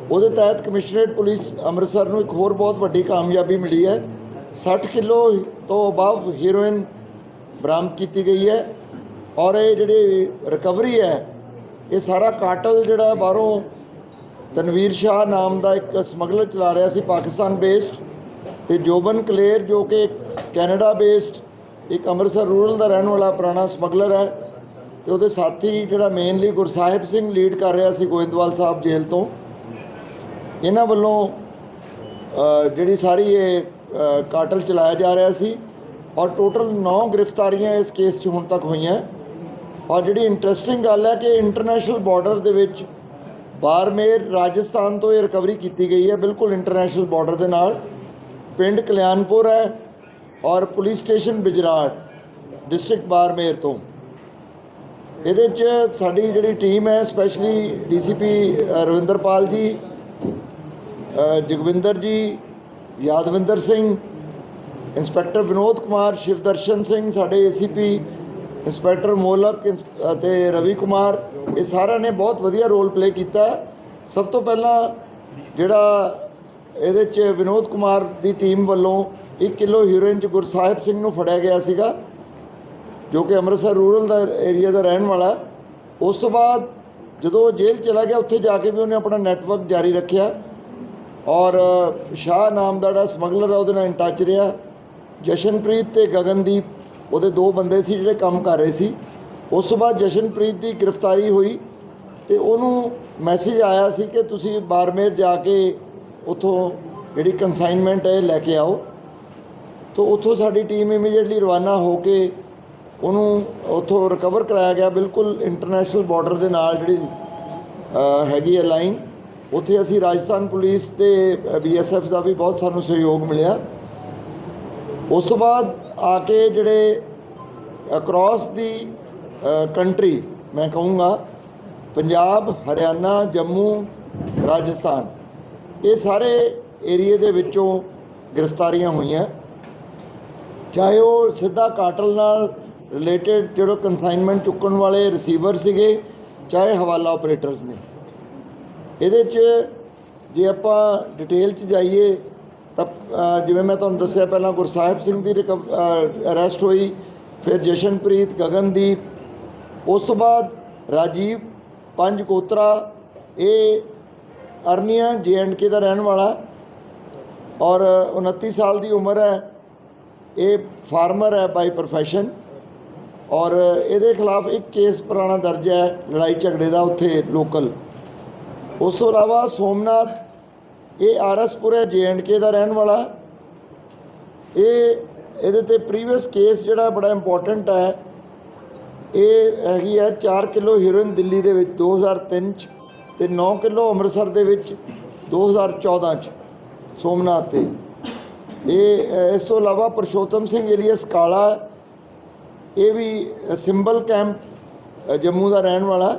ਉਹਦੇ ਤਹਿਤ commissionerate police Amritsar ਨੂੰ ਇੱਕ ਹੋਰ ਬਹੁਤ ਵੱਡੀ ਕਾਮਯਾਬੀ ਮਿਲੀ ਹੈ। 60 ਕਿਲੋ ਤੋਂ ਅਬਵ ਹੀਰੋਇਨ ਬਰਾਮਦ ਕੀਤੀ ਗਈ ਹੈ ਔਰ ਇਹ ਜਿਹੜੀ ਰਿਕਵਰੀ ਹੈ, ਇਹ ਸਾਰਾ ਕਾਟਲ ਜਿਹੜਾ ਬਾਹਰੋਂ ਤਨਵੀਰ ਸ਼ਾਹ ਨਾਮ ਦਾ ਇੱਕ ਸਮਗਲਰ ਚਲਾ ਰਿਹਾ ਸੀ, ਪਾਕਿਸਤਾਨ ਬੇਸਡ ਤੇ ਜੋਬਨ ਕਲੇਰ ਜੋ ਕਿ ਕੈਨੇਡਾ ਬੇਸਡ ਇੱਕ ਅੰਮ੍ਰਿਤਸਰ ਰੂਰਲ ਦਾ ਰਹਿਣ ਵਾਲਾ ਪੁਰਾਣਾ ਸਮਗਲਰ ਹੈ ਤੇ ਉਹਦੇ ਸਾਥੀ ਜਿਹੜਾ ਮੇਨਲੀ ਗੁਰਸਾਹਿਬ ਸਿੰਘ ਲੀਡ ਕਰ ਰਿਹਾ ਸੀ ਗੋਇੰਦਵਾਲ ਸਾਹਿਬ ਜੇਲ੍ਹ ਤੋਂ। ਇਹਨਾਂ ਵੱਲੋਂ ਜਿਹੜੀ ਸਾਰੀ ਇਹ ਕਾਟਲ ਚਲਾਇਆ ਜਾ ਰਿਹਾ ਸੀ ਔਰ ਟੋਟਲ 9 ਗ੍ਰਿਫਤਾਰੀਆਂ ਇਸ ਕੇਸ 'ਚ ਹੁਣ ਤੱਕ ਹੋਈਆਂ। ਔਰ ਜਿਹੜੀ ਇੰਟਰਸਟਿੰਗ ਗੱਲ ਹੈ ਕਿ ਇੰਟਰਨੈਸ਼ਨਲ ਬਾਰਡਰ ਦੇ ਵਿੱਚ ਬਾਰਮੇਰ ਰਾਜਸਥਾਨ ਤੋਂ ਇਹ ਰਿਕਵਰੀ ਕੀਤੀ ਗਈ ਹੈ, ਬਿਲਕੁਲ ਇੰਟਰਨੈਸ਼ਨਲ ਬਾਰਡਰ ਦੇ ਨਾਲ। ਪਿੰਡ ਕਲਿਆਣਪੁਰ ਹੈ ਔਰ police station Bijrar, district Barmer ਤੋਂ। ਇਹਦੇ 'ਚ ਸਾਡੀ ਜਿਹੜੀ ਟੀਮ ਹੈ, specially DCP Ravinderpal ji Jagwinder ji, Yadvinder Singh, inspector Vinod Kumar, Shivdarshan Singh, ਸਾਡੇ ਏਸੀਪੀ ਇੰਸਪੈਕਟਰ ਮੋਲਕ ਇੰਸ- ਅਤੇ ਰਵੀ ਕੁਮਾਰ, ਇਹ ਸਾਰਿਆਂ ਨੇ ਬਹੁਤ ਵਧੀਆ ਰੋਲ ਪਲੇ ਕੀਤਾ। ਸਭ ਤੋਂ ਪਹਿਲਾਂ ਜਿਹੜਾ ਇਹਦੇ 'ਚ ਵਿਨੋਦ ਕੁਮਾਰ ਦੀ ਟੀਮ ਵੱਲੋਂ 1 ਕਿਲੋ ਹੀਰੋਇਨ 'ਚ ਗੁਰਸਾਹਿਬ ਸਿੰਘ ਨੂੰ ਫੜਿਆ ਗਿਆ ਸੀਗਾ, ਜੋ ਕਿ ਅੰਮ੍ਰਿਤਸਰ ਰੂਰਲ ਦਾ ਏਰੀਆ ਦਾ ਰਹਿਣ ਵਾਲਾ। ਉਸ ਤੋਂ ਬਾਅਦ ਜਦੋਂ ਉਹ ਜੇਲ੍ਹ ਚਲਾ ਗਿਆ, ਉੱਥੇ ਜਾ ਕੇ ਵੀ ਉਹਨੇ ਆਪਣਾ ਨੈਟਵਰਕ ਜਾਰੀ ਰੱਖਿਆ। ਔਰ ਸ਼ਾਹ ਨਾਮ ਦਾ ਜਿਹੜਾ ਸਮਗਲਰ ਆ, ਉਹਦੇ ਨਾਲ ਇਨ ਟੱਚ ਰਿਹਾ। ਜਸ਼ਨਪ੍ਰੀਤ ਤੇ ਗਗਨਦੀਪ, ਉਹਦੇ ਦੋ ਬੰਦੇ ਸੀ ਜਿਹੜੇ ਕੰਮ ਕਰ ਰਹੇ ਸੀ। ਉਸ ਤੋਂ ਬਾਅਦ ਜਸ਼ਨਪ੍ਰੀਤ ਦੀ ਗ੍ਰਿਫਤਾਰੀ ਹੋਈ ਤੇ ਉਹਨੂੰ ਮੈਸੇਜ ਆਇਆ ਸੀ ਕਿ ਤੁਸੀਂ ਬਾਰਮੇਰ ਜਾ ਕੇ ਉਥੋਂ ਜਿਹੜੀ ਕਨਸਾਈਨਮੈਂਟ ਹੈ ਇਹ ਲੈ ਕੇ ਆਓ। ਤੋਂ ਉੱਥੋਂ ਸਾਡੀ ਟੀਮ ਇਮੀਡੀਏਟਲੀ ਰਵਾਨਾ ਹੋ ਕੇ ਉਹਨੂੰ ਉੱਥੋਂ ਰਿਕਵਰ ਕਰਾਇਆ ਗਿਆ। ਬਿਲਕੁਲ ਇੰਟਰਨੈਸ਼ਨਲ ਬਾਰਡਰ ਦੇ ਨਾਲ ਜਿਹੜੀ ਹੈਗੀ ਹੈ ਲਾਈਨ ਉੱਥੇ ਅਸੀਂ ਰਾਜਸਥਾਨ ਪੁਲਿਸ ਤੇ ਬੀਐਸਐਫ ਦਾ ਵੀ ਬਹੁਤ ਸਾਨੂੰ ਸਹਿਯੋਗ ਮਿਲਿਆ। ਉਸ ਤੋਂ ਬਾਅਦ ਆ ਕੇ ਜਿਹੜੇ ਅਕ੍ਰੋਸ ਦੀ ਕੰਟਰੀ ਮੈਂ ਕਹੂੰਗਾ, ਪੰਜਾਬ, ਹਰਿਆਣਾ, ਜੰਮੂ, ਰਾਜਸਥਾਨ, ਇਹ ਸਾਰੇ ਏਰੀਏ ਦੇ ਵਿੱਚੋਂ ਗ੍ਰਿਫਤਾਰੀਆਂ ਹੋਈਆਂ। ਚਾਹੇ ਉਹ ਸਿੱਧਾ ਕਾਟਲ ਨਾਲ ਰਿਲੇਟਡ ਜਿਹੜੇ ਕਨਸਾਈਨਮੈਂਟ ਚੁੱਕਣ ਵਾਲੇ ਰਿਸੀਵਰ ਸੀਗੇ, ਚਾਹੇ ਹਵਾਲਾ ਆਪਰੇਟਰਸ ਨੇ। ਇਹਦੇ 'ਚ ਜੇ ਆਪਾਂ ਡਿਟੇਲ 'ਚ ਜਾਈਏ, ਤਾਂ ਜਿਵੇਂ ਮੈਂ ਤੁਹਾਨੂੰ ਦੱਸਿਆ ਪਹਿਲਾਂ ਗੁਰਸਾਹਿਬ ਸਿੰਘ ਦੀ ਅਰੈਸਟ ਹੋਈ, ਫਿਰ ਜਸ਼ਨਪ੍ਰੀਤ, ਗਗਨਦੀਪ, ਉਸ ਤੋਂ ਬਾਅਦ ਰਾਜੀਵ, ਪੰਜ ਕੋਤਰਾ, ਇਹ ਅਰਨੀਆ ਕੇ ਦਾ ਰਹਿਣ ਵਾਲਾ, ਔਰ 29 ਸਾਲ ਦੀ ਉਮਰ ਹੈ, ਇਹ ਫਾਰਮਰ ਹੈ ਬਾਈ ਪ੍ਰੋਫੈਸ਼ਨ ਔਰ ਇਹਦੇ ਖਿਲਾਫ ਇੱਕ ਕੇਸ ਪੁਰਾਣਾ ਦਰਜ ਹੈ, ਲੜਾਈ ਝਗੜੇ ਦਾ ਉੱਥੇ ਲੋਕਲ ਉਸ ਤੋਂ ਇਲਾਵਾ ਸੋਮਨਾਥ, ਇਹ ਆਰਐਸਪੁਰੇ ਕੇ ਦਾ ਰਹਿਣ ਵਾਲਾ। ਇਹ ਇਹਦੇ ਤੇ ਪ੍ਰੀਵੀਅਸ ਕੇਸ ਜਿਹੜਾ ਬੜਾ ਇੰਪੋਰਟੈਂਟ ਹੈ, ਇਹ ਹੈਗੀ ਹੈ 4 ਕਿਲੋ ਹੀਰੋਇਨ ਦਿੱਲੀ ਦੇ ਵਿੱਚ 2003 ਚ ਤੇ 9 ਕਿਲੋ ਅੰਮ੍ਰਿਤਸਰ ਦੇ ਵਿੱਚ 2014 ਚ ਸੋਮਨਾਥ ਤੇ। ਇਹ, ਇਸ ਤੋਂ ਇਲਾਵਾ ਪਰਸ਼ੋਤਮ ਸਿੰਘ ਏਲੀਅਸ ਕਾਲਾ, ਇਹ ਵੀ ਸਿੰਬਲ ਕੈਂਪ ਜੰਮੂ ਦਾ ਰਹਿਣ ਵਾਲਾ।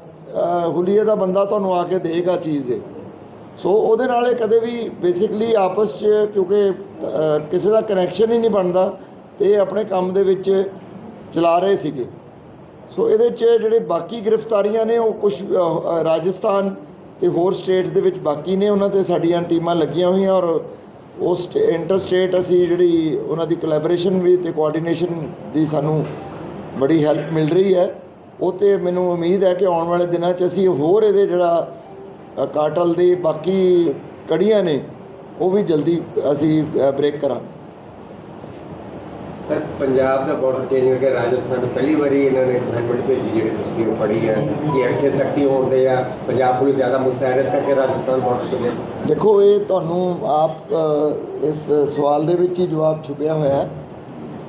ਹੁਲੀਏ ਦਾ ਬੰਦਾ ਤੁਹਾਨੂੰ ਆ ਕੇ ਦੇਗਾ ਚੀਜ਼ ਇਹ। ਸੋ ਉਹਦੇ ਨਾਲ ਇਹ ਕਦੇ ਵੀ ਬੇਸਿਕਲੀ ਆਪਸ 'ਚ ਕਿਉਂਕਿ ਕਿਸੇ ਦਾ ਕਨੈਕਸ਼ਨ ਹੀ ਨਹੀਂ ਬਣਦਾ ਤੇ ਇਹ ਆਪਣੇ ਕੰਮ ਦੇ ਵਿੱਚ ਚਲਾ ਰਹੇ ਸੀਗੇ। ਸੋ ਇਹਦੇ 'ਚ ਜਿਹੜੇ ਬਾਕੀ ਗ੍ਰਿਫਤਾਰੀਆਂ ਨੇ ਉਹ ਕੁਝ ਰਾਜਸਥਾਨ ਤੇ ਹੋਰ ਸਟੇਟਸ ਦੇ ਵਿੱਚ ਬਾਕੀ ਨੇ, ਉਹਨਾਂ ਤੇ ਸਾਡੀਆਂ ਟੀਮਾਂ ਲੱਗੀਆਂ ਹੋਈਆਂ ਔਰ ਉਸ ਇੰਟਰ ਸਟੇਟ ਅਸੀਂ ਜਿਹੜੀ ਉਹਨਾਂ ਦੀ ਕੋਲੈਬੋਰੇਸ਼ਨ ਵੀ ਤੇ ਕੋਆਰਡੀਨੇਸ਼ਨ ਦੀ ਸਾਨੂੰ ਬੜੀ ਹੈਲਪ ਮਿਲ ਰਹੀ ਹੈ। ਉਹ ਤੇ ਮੈਨੂੰ ਉਮੀਦ ਹੈ ਕਿ ਆਉਣ ਵਾਲੇ ਦਿਨਾਂ 'ਚ ਅਸੀਂ ਹੋਰ ਇਹਦੇ ਜਿਹੜਾ ਕਾਟਲ ਦੀ ਬਾਕੀ ਕੜੀਆਂ ਨੇ ਉਹ ਵੀ ਜਲਦੀ ਅਸੀਂ ਬ੍ਰੇਕ ਕਰਾਂਗੇ। ਸਰ ਪੰਜਾਬ ਦਾ ਬਾਰਡਰ ਚੇਂਜ ਕਰਕੇ ਰਾਜਸਥਾਨ ਪਹਿਲੀ ਵਾਰੀ ਇਹਨਾਂ ਨੇ ਗਵਰਨਮੈਂਟ ਭੇਜੀ ਜਿਹੜੀ ਤੁਸੀਂ ਉਹ ਪੜ੍ਹੀ ਹੈ ਕਿ ਇੱਥੇ ਸਖਤੀ ਹੋਣਦੇ ਆ ਪੰਜਾਬ ਪੁਲਿਸ ਜ਼ਿਆਦਾ ਮੁਸਤੈਦ ਇਸ ਕਰਕੇ ਰਾਜਸਥਾਨ ਬਾਰਡਰ ਤੋਂ ਦੇਖੋ ਇਹ ਤੁਹਾਨੂੰ ਆਪ ਇਸ ਸਵਾਲ ਦੇ ਵਿੱਚ ਹੀ ਜਵਾਬ ਛੁਪਿਆ ਹੋਇਆ ਹੈ।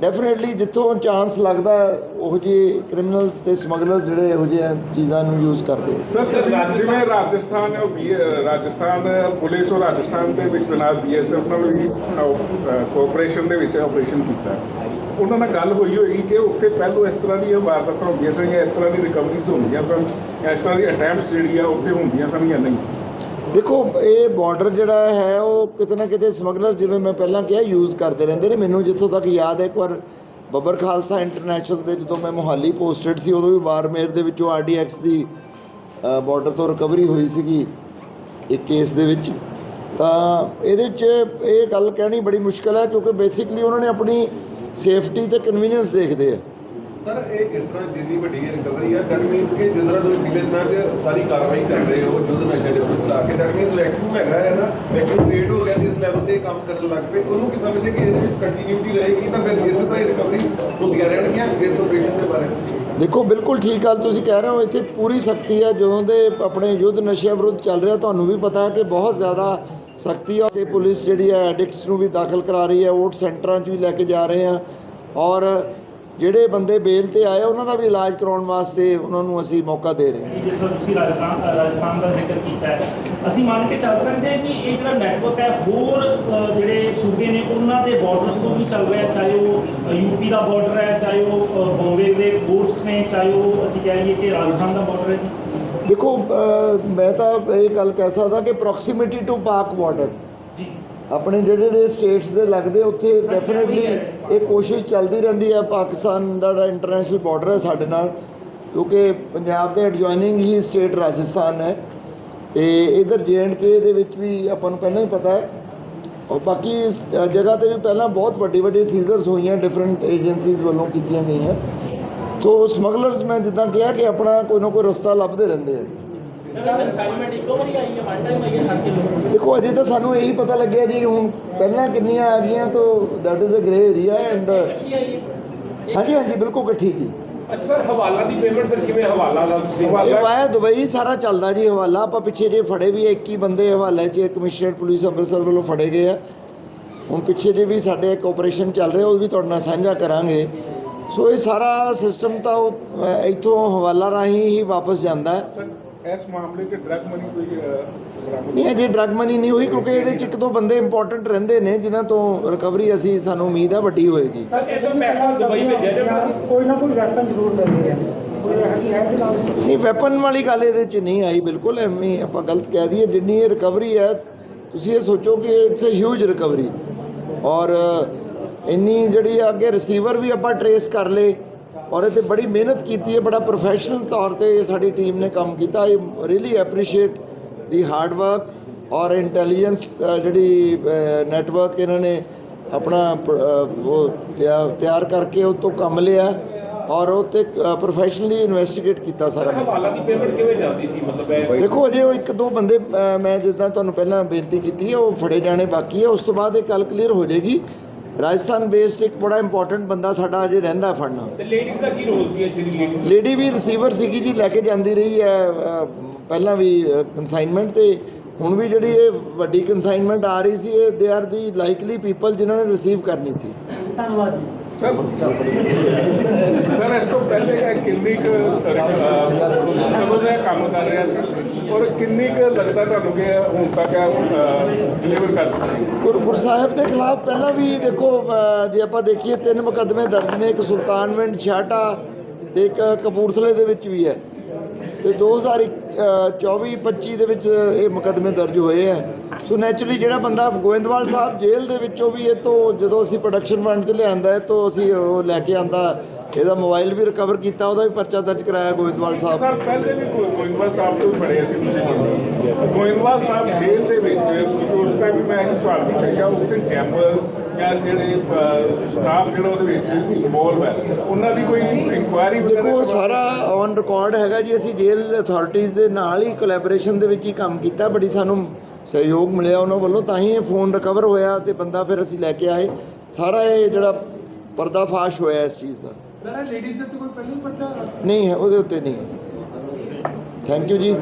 ਡੈਫੀਨਿਟਲੀ ਜਿੱਥੋਂ ਚਾਂਸ ਲੱਗਦਾ ਉਹ ਜਿਹੇ ਕ੍ਰਿਮੀਨਲਸ ਤੇ ਸਮਗਲਰਸ ਜਿਹੜੇ ਇਹੋ ਜਿਹੀਆਂ ਚੀਜ਼ਾਂ ਨੂੰ ਯੂਜ਼ ਕਰਦੇ। ਸਰ ਜਿਵੇਂ ਰਾਜਸਥਾਨ ਉਹ ਵੀ ਰਾਜਸਥਾਨ ਪੁਲਿਸ ਔਰ ਰਾਜਸਥਾਨ ਦੇ ਵਿੱਚ ਨਾਲ ਬੀਐਸਐਫ ਨਾਲ ਵੀ ਕੋਆਪਰੇਸ਼ਨ ਦੇ ਵਿੱਚ ਆਪਰੇਸ਼ਨ ਕੀਤਾ ਉਹਨਾਂ ਨਾਲ ਗੱਲ ਹੋਈ ਹੋਈ ਕਿ ਉੱਥੇ ਪਹਿਲੋਂ ਇਸ ਤਰ੍ਹਾਂ ਦੀਆਂ ਵਾਰਦਾਤਾਂ ਹੁੰਦੀਆਂ ਸਨ ਜਾਂ ਇਸ ਤਰ੍ਹਾਂ ਦੀ ਰਿਕਵਰੀਜ਼ ਹੁੰਦੀਆਂ ਸਨ ਇਸ ਤਰ੍ਹਾਂ ਦੀ ਅਟੈਂਪਟਸ ਜਿਹੜੀ ਆ ਉੱਥੇ ਹੁੰਦੀਆਂ ਸਨ ਜਾਂ ਨਹੀਂ ਦੇਖੋ, ਇਹ ਬਾਰਡਰ ਜਿਹੜਾ ਹੈ, ਉਹ ਕਿਤੇ ਨਾ ਕਿਤੇ ਸਮਗਲਰ ਜਿਵੇਂ ਮੈਂ ਪਹਿਲਾਂ ਕਿਹਾ ਯੂਜ਼ ਕਰਦੇ ਰਹਿੰਦੇ ਨੇ। ਮੈਨੂੰ ਜਿੱਥੋਂ ਤੱਕ ਯਾਦ ਹੈ, ਇੱਕ ਵਾਰ ਬੱਬਰ ਖਾਲਸਾ ਇੰਟਰਨੈਸ਼ਨਲ ਦੇ ਜਦੋਂ ਮੈਂ ਮੋਹਾਲੀ ਪੋਸਟਡ ਸੀ, ਉਦੋਂ ਵੀ ਬਾਰਮੇਰ ਦੇ ਵਿੱਚੋਂ ਆਰਡੀਐਕਸ ਦੀ ਬਾਰਡਰ ਤੋਂ ਰਿਕਵਰੀ ਹੋਈ ਸੀਗੀ, ਇੱਕ ਕੇਸ ਦੇ ਵਿੱਚ। ਤਾਂ ਇਹਦੇ 'ਚ ਇਹ ਗੱਲ ਕਹਿਣੀ ਬੜੀ ਮੁਸ਼ਕਲ ਹੈ, ਕਿਉਂਕਿ ਬੇਸਿਕਲੀ ਉਹਨਾਂ ਨੇ ਆਪਣੀ ਸੇਫਟੀ ਤੇ ਕਨਵੀਨੀਅੰਸ ਦੇਖਦੇ ਆ। ਸਰ, ਇਹ ਇਸ ਤਰ੍ਹਾਂ ਜਿੰਨੀ ਵੱਡੀ ਰਿਕਵਰੀ ਹੈ ਦੈਟ ਮੀਨਸ ਕਿ ਜਿਸ ਤਰ੍ਹਾਂ ਤੁਸੀਂ ਪਿਛਲੇ ਦਿਨਾਂ 'ਚ ਸਾਰੀ ਕਾਰਵਾਈ ਕਰ ਰਹੇ ਹੋ ਯੁੱਧ ਨਸ਼ੇ ਦੇ ਵਿਰੁੱਧ ਚਲਾ ਕੇ ਦੈਟ ਮੀਨਸ ਵੈਕਿਊਮ ਹੈਗਾ ਹੈ ਨਾ ਵੈਕਿਊਮ ਕ੍ਰੀਏਟ ਹੋ ਗਿਆ ਜਿਸ ਲੈਵਲ ਤੇ ਕੰਮ ਕਰਨ ਲੱਗ ਪਏ। ਉਹਨੂੰ ਕੀ ਸਮਝਦੇ ਕਿ ਇਹਦੇ ਵਿੱਚ ਕੰਟੀਨਿਊਟੀ ਰਹੇਗੀ? ਤਾਂ ਫਿਰ ਇਸੇ ਤਰ੍ਹਾਂ ਹੀ ਰਿਕਵਰੀਜ਼ ਹੁੰਦੀਆਂ ਰਹਿਣਗੀਆਂ ਇਸ ਆਪਰੇਸ਼ਨ ਦੇ ਬਾਰੇ। ਦੇਖੋ, ਬਿਲਕੁਲ ਠੀਕ ਗੱਲ ਤੁਸੀਂ ਕਹਿ ਰਹੇ ਹੋ, ਇੱਥੇ ਪੂਰੀ ਸਖਤੀ ਹੈ। ਜਦੋਂ ਦੇ ਆਪਣੇ ਯੁੱਧ ਨਸ਼ਿਆਂ ਵਿਰੁੱਧ ਚੱਲ ਰਿਹਾ, ਤੁਹਾਨੂੰ ਵੀ ਪਤਾ ਹੈ ਕਿ ਬਹੁਤ ਜ਼ਿਆਦਾ ਸਖਤੀ ਆ। ਤੇ ਪੁਲਿਸ ਜਿਹੜੀ ਹੈ ਐਡਿਕਟਸ ਨੂੰ ਵੀ ਦਾਖਲ ਕਰਾ ਰਹੀ ਹੈ ਵੋਟ ਸੈਂਟਰਾਂ 'ਚ ਵੀ ਲੈ ਕੇ ਜਾ ਰਹੇ ਆ। ਔਰ ਜਿਹੜੇ ਬੰਦੇ ਬੇਲ ਤੇ ਆਏ ਉਹਨਾਂ ਦਾ ਵੀ ਇਲਾਜ ਕਰਾਉਣ ਵਾਸਤੇ ਉਹਨਾਂ ਨੂੰ ਅਸੀਂ ਮੌਕਾ ਦੇ ਰਹੇ ਹਾਂ। ਜਿਸ ਤਰ੍ਹਾਂ ਤੁਸੀਂ ਰਾਜਸਥਾਨ ਰਾਜਸਥਾਨ ਦਾ ਜ਼ਿਕਰ ਕੀਤਾ ਹੈ ਅਸੀਂ ਮੰਨ ਕੇ ਚੱਲ ਸਕਦੇ ਹਾਂ ਕਿ ਇਹ ਜਿਹੜਾ ਨੈਟਵਰਕ ਹੈ ਹੋਰ ਜਿਹੜੇ ਸੂਬੇ ਨੇ ਉਹਨਾਂ ਦੇ ਬਾਰਡਰਸ ਤੋਂ ਵੀ ਚੱਲ ਰਿਹਾ ਚਾਹੇ ਉਹ ਯੂਪੀ ਦਾ ਬਾਰਡਰ ਹੈ ਚਾਹੇ ਉਹ ਬੰਬੇ ਦੇ ਪੋਰਟਸ ਨੇ ਚਾਹੇ ਉਹ ਅਸੀਂ ਕਹਿ ਲਈਏ ਕਿ ਰਾਜਸਥਾਨ ਦਾ ਬਾਰਡਰ ਹੈ ਦੇਖੋ ਮੈਂ ਤਾਂ ਇਹ ਗੱਲ ਕਹਿ ਸਕਦਾ ਕਿ ਪ੍ਰੋਕਸੀਮਿਟੀ ਟੂ ਪਾਕ ਬਾਰਡਰ ਆਪਣੇ ਜਿਹੜੇ ਜਿਹੜੇ ਸਟੇਟਸ ਦੇ ਲੱਗਦੇ ਉੱਥੇ ਡੈਫੀਨਿਟਲੀ ਇਹ ਕੋਸ਼ਿਸ਼ ਚੱਲਦੀ ਰਹਿੰਦੀ ਹੈ ਪਾਕਿਸਤਾਨ ਦਾ ਜਿਹੜਾ ਇੰਟਰਨੈਸ਼ਨਲ ਬਾਰਡਰ ਹੈ ਸਾਡੇ ਨਾਲ ਕਿਉਂਕਿ ਪੰਜਾਬ ਦੇ ਐਡਜੋਇਨਿੰਗ ਹੀ ਸਟੇਟ ਰਾਜਸਥਾਨ ਹੈ। ਤੇ ਇਧਰ ਕੇ ਦੇ ਵਿੱਚ ਵੀ ਆਪਾਂ ਨੂੰ ਪਹਿਲਾਂ ਹੀ ਪਤਾ ਹੈ। ਔਰ ਬਾਕੀ ਇਸ ਜਗ੍ਹਾ ਤੇ ਵੀ ਪਹਿਲਾਂ ਬਹੁਤ ਵੱਡੀ ਵੱਡੀ ਸੀਜ਼ਰਸ ਹੋਈਆਂ ਡਿਫਰੈਂਟ ਏਜੰਸੀਜ਼ ਵੱਲੋਂ ਕੀਤੀਆਂ ਗਈਆਂ। ਤੋਂ ਸਮਗਲਰਸ ਮੈਂ ਜਿੱਦਾਂ ਕਿਹਾ ਕਿ ਆਪਣਾ ਕੋਈ ਨਾ ਕੋਈ ਰਸਤਾ ਲੱਭਦੇ ਰਹਿੰਦੇ ਆ। ਦੇਖੋ ਅਜੇ ਤਾਂ ਸਾਨੂੰ ਇਹੀ ਪਤਾ ਲੱਗਿਆ ਜੀ ਹੁਣ ਪਹਿਲਾਂ ਕਿੰਨੀਆਂ ਆ ਗਈਆਂ ਤਾਂ that is a grey area and ਹਾਂਜੀ ਹਾਂਜੀ ਬਿਲਕੁਲ ਇਕੱਠੀ ਜੀ। ਅੱਛਾ ਸਰ ਹਵਾਲਾ ਦੀ ਪੇਮੈਂਟ ਫਿਰ ਕਿਵੇਂ ਹਵਾਲਾ ਦਾ ਇਹ ਵਾਇਆ ਦੁਬਈ ਸਾਰਾ ਚੱਲਦਾ ਜੀ ਹਵਾਲਾ। ਆਪਾਂ ਪਿੱਛੇ ਜੇ ਫੜੇ ਵੀ 21 ਬੰਦੇ ਹਵਾਲੇ 'ਚ ਕਮਿਸ਼ਨਰੇਟ ਪੁਲਿਸ ਅੰਮ੍ਰਿਤਸਰ ਵੱਲੋਂ ਫੜੇ ਗਏ ਆ। ਹੁਣ ਪਿੱਛੇ ਜੇ ਵੀ ਸਾਡੇ ਇੱਕ ਆਪਰੇਸ਼ਨ ਚੱਲ ਰਿਹਾ ਉਹ ਵੀ ਤੁਹਾਡੇ ਨਾਲ ਸਾਂਝਾ ਕਰਾਂਗੇ। ਸੋ ਇਹ ਸਾਰਾ ਸਿਸਟਮ ਤਾਂ ਉਹ, ਅ, ਇੱਥੋਂ ਹਵਾਲਾ ਰਾਹੀਂ ਹੀ ਵਾਪਸ ਜਾਂਦਾ। ਹੈ ਇਸ ਮਾਮਲੇ 'ਚ ਡਰਗ ਮਨੀ ਕੋਈ ਬਰਾਮਦ ਨਹੀਂ ਅਜੇ ਡਰਗ ਮਨੀ ਨਹੀਂ ਹੋਈ ਕਿਉਂਕਿ ਇਹਦੇ 'ਚ ਇੱਕ ਦੋ ਬੰਦੇ ਇੰਪੋਰਟੈਂਟ ਰਹਿੰਦੇ ਨੇ ਜਿਨ੍ਹਾਂ ਤੋਂ ਰਿਕਵਰੀ ਅਸੀਂ ਸਾਨੂੰ ਉਮੀਦ ਹੈ ਵੱਡੀ ਹੋਏਗੀ। ਸਰ ਇਹ ਤੋਂ ਪੈਸਾ ਦੁਬਈ ਭੇਜਿਆ ਜਾਂਦਾ ਕੋਈ ਨਾ ਕੋਈ ਵੈਪਨ ਜ਼ਰੂਰ ਮਿਲ ਰਿਹਾ ਨਹੀਂ ਵੈਪਨ ਵਾਲੀ ਗੱਲ ਇਹਦੇ 'ਚ ਨਹੀਂ ਆਈ ਬਿਲਕੁਲ ਐਵੇਂ ਆਪਾਂ ਗਲਤ ਕਹਿ ਦਈਏ ਜਿੰਨੀ ਇਹ ਰਿਕਵਰੀ ਹੈ ਤੁਸੀਂ ਇਹ ਸੋਚੋ ਕਿ ਇਟਸ ਅ ਹਿਊਜ ਰਿਕਵਰੀ ਔਰ ਇੰਨੀ ਜਿਹੜੀ ਆ ਅੱਗੇ ਰਿਸੀਵਰ ਵੀ ਆਪਾਂ ਟਰੇਸ ਕਰ ਲਏ ਔਰ ਇਹ ਤੇ ਬੜੀ ਮਿਹਨਤ ਕੀਤੀ ਹੈ ਬੜਾ ਪ੍ਰੋਫੈਸ਼ਨਲ ਤੌਰ ਤੇ ਸਾਡੀ ਟੀਮ ਨੇ ਕੰਮ ਕੀਤਾ। I really appreciate the hard work ਔਰ ਇੰਟੈਲੀਜੈਂਸ ਜਿਹੜੀ ਨੈਟਵਰਕ ਇਹਨਾਂ ਨੇ ਆਪਣਾ ਉਹ ਤਿਆ- ਤਿਆਰ ਕਰਕੇ ਉਹ ਤੋਂ ਕੰਮ ਲਿਆ ਔਰ ਉਹ ਤੇ ਪ੍ਰੋਫੈਸ਼ਨਲੀ ਇਨਵੈਸਟੀਗੇਟ ਕੀਤਾ ਸਾਰਾ। ਹਵਾਲਾ ਦੀ ਪੇਮੈਂਟ ਕਿਵੇਂ ਜਾਂਦੀ ਸੀ? ਮਤਲਬ ਇਹ ਦੇਖੋ ਅਜੇ ਉਹ ਇੱਕ ਦੋ ਬੰਦੇ ਮੈਂ ਜਿੱਦਾਂ ਤੁਹਾਨੂੰ ਪਹਿਲਾਂ ਬੇਨਤੀ ਕੀਤੀ ਹੈ ਉਹ ਫੜੇ ਜਾਣੇ ਬਾਕੀ ਹੈ। ਉਸ ਤੋਂ ਬਾਅਦ ਇਹ ਕੱਲ ਕਲੀਅਰ ਹੋ ਜਾਏਗੀ ਰਾਜਸਥਾਨ ਬੇਸਡ ਇੱਕ ਬੜਾ ਇੰਪੋਰਟੈਂਟ ਬੰਦਾ ਸਾਡਾ ਅਜੇ ਰਹਿੰਦਾ ਫੜਨਾ। ਤੇ ਲੇਡੀਜ਼ ਦਾ ਕੀ ਰੋਲ ਸੀ ਇਹ ਜਿਹੜੀ ਲੇਡੀ ਲੇਡੀ ਵੀ ਰਿਸੀਵਰ ਸੀਗੀ ਜੀ ਲੈ ਕੇ ਜਾਂਦੀ ਰਹੀ ਹੈ ਪਹਿਲਾਂ ਵੀ ਕਨਸਾਈਨਮੈਂਟ ਤੇ। ਹੁਣ ਵੀ ਜਿਹੜੀ ਇਹ ਵੱਡੀ ਕਨਸਾਈਨਮੈਂਟ ਆ ਰਹੀ ਸੀ ਇਹ they are the likely people ਜਿਨ੍ਹਾਂ ਨੇ ਰਿਸੀਵ ਕਰਨੀ ਸੀ। ਧੰਨਵਾਦ ਜੀ। ਸਰ ਸਰ ਇਸ ਤੋਂ ਪਹਿਲੇ ਇਹ ਕਿੰਨੀ ਕੁ ਕਦੋਂ ਦਾ ਇਹ ਕੰਮ ਕਰ ਰਿਹਾ ਸੀ ਔਰ ਕਿੰਨੀ ਕੁ ਲੱਗਦਾ ਤੁਹਾਨੂੰ ਕਿ ਹੁਣ ਤੱਕ ਡਿਲੀਵਰ ਕਰ ਚੁੱਕੇ ਸਾਹਿਬ ਦੇ ਖਿਲਾਫ ਪਹਿਲਾਂ ਵੀ ਦੇਖੋ ਜੇ ਆਪਾਂ ਦੇਖੀਏ, ਤਿੰਨ ਮੁਕੱਦਮੇ ਦਰਜ ਨੇ, ਇੱਕ ਸੁਲਤਾਨਵਿੰਡ ਛਾਟਾ ਤੇ ਇੱਕ ਕਪੂਰਥਲੇ ਦੇ ਵਿੱਚ ਵੀ ਹੈ। ਤੇ 2024 25 ਦੇ ਵਿੱਚ ਇਹ ਮੁਕੱਦਮੇ ਦਰਜ ਹੋਏ ਹੈ। ਸੋ ਨੈਚੁਰਲੀ ਜਿਹੜਾ ਬੰਦਾ ਗੋਇੰਦਵਾਲ ਸਾਹਿਬ ਜੇਲ੍ਹ ਦੇ ਵਿੱਚੋਂ ਵੀ ਇਹ ਤੋਂ ਜਦੋਂ ਅਸੀਂ ਪ੍ਰੋਡਕਸ਼ਨ ਫੰਡ ਤੇ ਲਿਆਂਦਾ ਹੈ ਤੋਂ ਅਸੀਂ ਉਹ ਲੈ ਕੇ ਆਂਦਾ ਇਹਦਾ ਮੋਬਾਈਲ ਵੀ ਰਿਕਵਰ ਕੀਤਾ ਉਹਦਾ ਵੀ ਪਰਚਾ ਦਰਜ ਕਰਾਇਆ ਗੋਇੰਦਵਾਲ ਸਾਹਿਬ। ਸਰ ਪਹਿਲੇ ਵੀ ਗੋਇੰਦਵਾਲ ਸਾਹਿਬ ਤੋਂ ਫੜੇ ਸੀ ਤੁਸੀਂ ਗੋਇੰਦਵਾਲ ਸਾਹਿਬ ਜੇਲ੍ਹ ਦੇ ਵਿੱਚ ਉਸ ਟਾਈਮ ਵੀ ਮੈਂ ਇਹ ਸਵਾਲ ਪੁੱਛਿਆ ਉੱਥੇ ਚੈਂਬਰ ਜਾਂ ਜਿਹੜੇ ਸਟਾਫ ਜਿਹੜਾ ਉਹਦੇ ਵਿੱਚ ਇਨਵੋਲਵ ਹੈ ਉਹਨਾਂ ਦੀ ਕੋਈ ਇਨਕੁਆਇਰੀ ਦੇਖੋ ਸਾਰਾ ਔਨ ਰਿਕਾਰਡ ਹੈਗਾ ਜੀ ਅਸੀਂ ਜੇਲ੍ਹ ਅਥਾਰਟੀਆਂ ਦੇ ਨਾਲ ਹੀ ਕੋਲੈਬੋਰੇਸ਼ਨ ਦੇ ਵਿੱਚ ਹੀ ਕੰਮ ਕੀਤਾ ਬੜੀ ਸਾਨੂੰ ਸਹਿਯੋਗ ਮਿਲਿਆ ਉਹਨਾਂ ਵੱਲੋਂ ਤਾਂ ਹੀ ਇਹ ਫੋਨ ਰਿਕਵਰ ਹੋਇਆ ਤੇ ਬੰਦਾ ਫਿਰ ਅਸੀਂ ਲੈ ਕੇ ਆਏ। ਸਾਰਾ ਇਹ ਜਿਹੜਾ ਪਰਦਾਫਾਸ਼ ਹੋਇਆ ਇਸ ਚੀਜ਼ ਦਾ। ਸਰ ਲੇਡੀਜ਼ ਦੇ ਉੱਤੇ ਕੋਈ ਪਹਿਲੀ ਪਰਚਾ? ਨਹੀਂ ਹੈ ਉਹਦੇ ਉੱਤੇ ਨਹੀਂ ਥੈਂਕ ਯੂ ਜੀ।